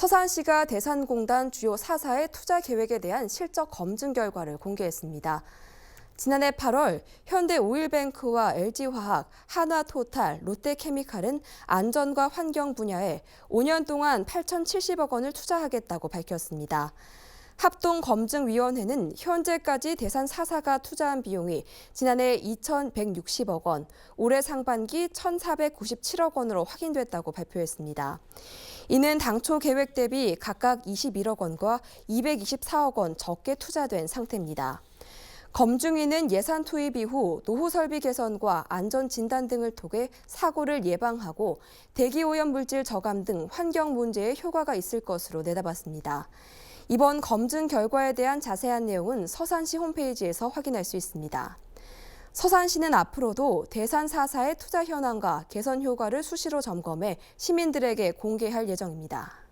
서산시가 대산공단 주요 4사의 투자 계획에 대한 실적 검증 결과를 공개했습니다. 지난해 8월 현대 오일뱅크와 LG화학, 한화토탈, 롯데케미칼은 안전과 환경 분야에 5년 동안 8,070억 원을 투자하겠다고 밝혔습니다. 합동검증위원회는 현재까지 대산 4사가 투자한 비용이 지난해 2,160억 원, 올해 상반기 1,497억 원으로 확인됐다고 발표했습니다. 이는 당초 계획 대비 각각 21억 원과 224억 원 적게 투자된 상태입니다. 검증위는 예산 투입 이후 노후 설비 개선과 안전 진단 등을 통해 사고를 예방하고 대기 오염 물질 저감 등 환경 문제에 효과가 있을 것으로 내다봤습니다. 이번 검증 결과에 대한 자세한 내용은 서산시 홈페이지에서 확인할 수 있습니다. 서산시는 앞으로도 대산 4사의 투자 현황과 개선 효과를 수시로 점검해 시민들에게 공개할 예정입니다.